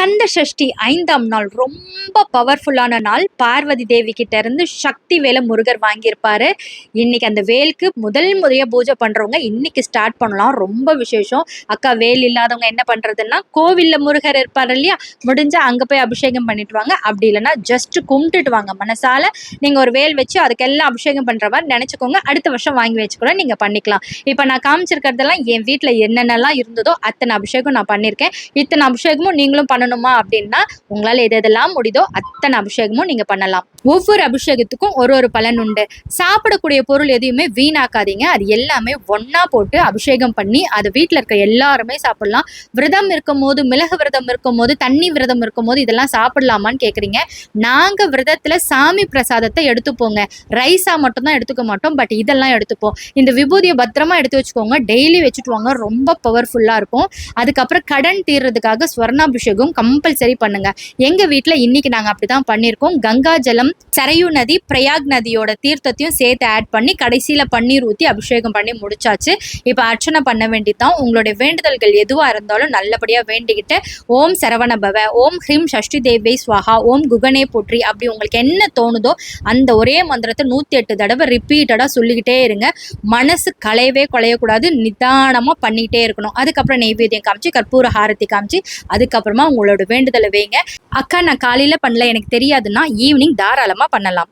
ஸ்கந்த சஷ்டி ஐந்தாம் நாள் ரொம்ப பவர்ஃபுல்லான நாள். பார்வதி தேவி கிட்ட இருந்து சக்தி வேலை முருகர் வாங்கியிருப்பாரு. இன்னைக்கு அந்த வேலுக்கு முதல் முறைய பூஜை பண்றவங்க இன்னைக்கு ஸ்டார்ட் பண்ணலாம். ரொம்ப விசேஷம். அக்கா வேல் இல்லாதவங்க என்ன பண்றதுன்னா கோவில்ல முருகர் இருப்பார் இல்லையா? முடிஞ்சா அங்க போய் அபிஷேகம் பண்ணிட்டு வாங்க. அப்படி இல்லைன்னா ஜஸ்ட் கும்பிட்டுட்டு வாங்க. மனசால நீங்க ஒரு வேல் வச்சு அதுக்கெல்லாம் அபிஷேகம் பண்ற மாதிரி நினைச்சுக்கோங்க. அடுத்த வருஷம் வாங்கி வச்சுக்கூட நீங்க பண்ணிக்கலாம். இப்போ நான் காமிச்சிருக்கிறதெல்லாம் என் வீட்டில் என்னென்னலாம் இருந்ததோ அத்தனை அபிஷேகம் நான் பண்ணியிருக்கேன். இத்தனை அபிஷேகமும் நீங்களும் பண்ணணும். அப்படின்னா உங்களால் எது எதெல்லாம் முடியுதோ அத்தனை அபிஷேகமும் நீங்கள் பண்ணலாம். ஒவ்வொரு அபிஷேகத்துக்கும் ஒரு ஒரு பலன் உண்டு. சாப்பிடக்கூடிய பொருள் எதையுமே வீணாக்காதீங்க. அது எல்லாமே ஒன்றா போட்டு அபிஷேகம் பண்ணி அது வீட்டில் இருக்க எல்லாருமே சாப்பிடலாம். விரதம் இருக்கும் போது மிளகு விரதம் இருக்கும் போது தண்ணி விரதம் இருக்கும் போது இதெல்லாம் சாப்பிடலாமான்னு கேட்குறீங்க நாங்கள் விரதத்தில் சாமி பிரசாதத்தை எடுத்துப்போங்க ரைஸா மட்டும்தான் எடுத்துக்க மாட்டோம். பட் இதெல்லாம் எடுத்துப்போம். இந்த விபூதியை பத்திரமா எடுத்து வச்சுக்கோங்க. டெய்லி வச்சுட்டு வாங்க. ரொம்ப பவர்ஃபுல்லாக இருக்கும். அதுக்கப்புறம் கடன் தீர்றதுக்காக ஸ்வர்ணாபிஷேகம் கம்பல்சரி பண்ணுங்க. எங்க வீட்டில் இன்னைக்கு அப்படி அப்படிதான் பண்ணியிருக்கோம் கங்கா ஜலம் சரையு நதி பிரயாக் நதியோட தீர்த்தத்தையும் சேர்த்து ஆட் பண்ணி கடைசியில் பன்னீர் ஊற்றி அபிஷேகம் பண்ணி முடிச்சாச்சு. இப்போ அர்ச்சனை பண்ண வேண்டிதான். உங்களுடைய வேண்டுதல்கள் எதுவாக இருந்தாலும் நல்லபடியாக வேண்டிக்கிட்டு ஓம் சரவண பவ ஓம் ஹ்ரீம் ஷஷ்டி தேவே ஸ்வாஹா ஓம் குகனே போற்றி அப்படி உங்களுக்கு என்ன தோணுதோ அந்த ஒரே மந்திரத்தை நூற்றி எட்டு தடவை ரிப்பீட்டடாக சொல்லிக்கிட்டே இருங்க. மனசு களையவே குலையக்கூடாது நிதானமாக பண்ணிக்கிட்டே இருக்கணும். அதுக்கப்புறம் நெய்வேத்தியம் காமிச்சு கற்பூர ஹாரத்தி காமிச்சு அதுக்கப்புறமா உங்களோட வேண்டுதலை வைங்க. அக்கா நான் காலையில் பண்ணல எனக்கு தெரியாதுன்னா ஈவினிங் தாராளமா பண்ணலாம்.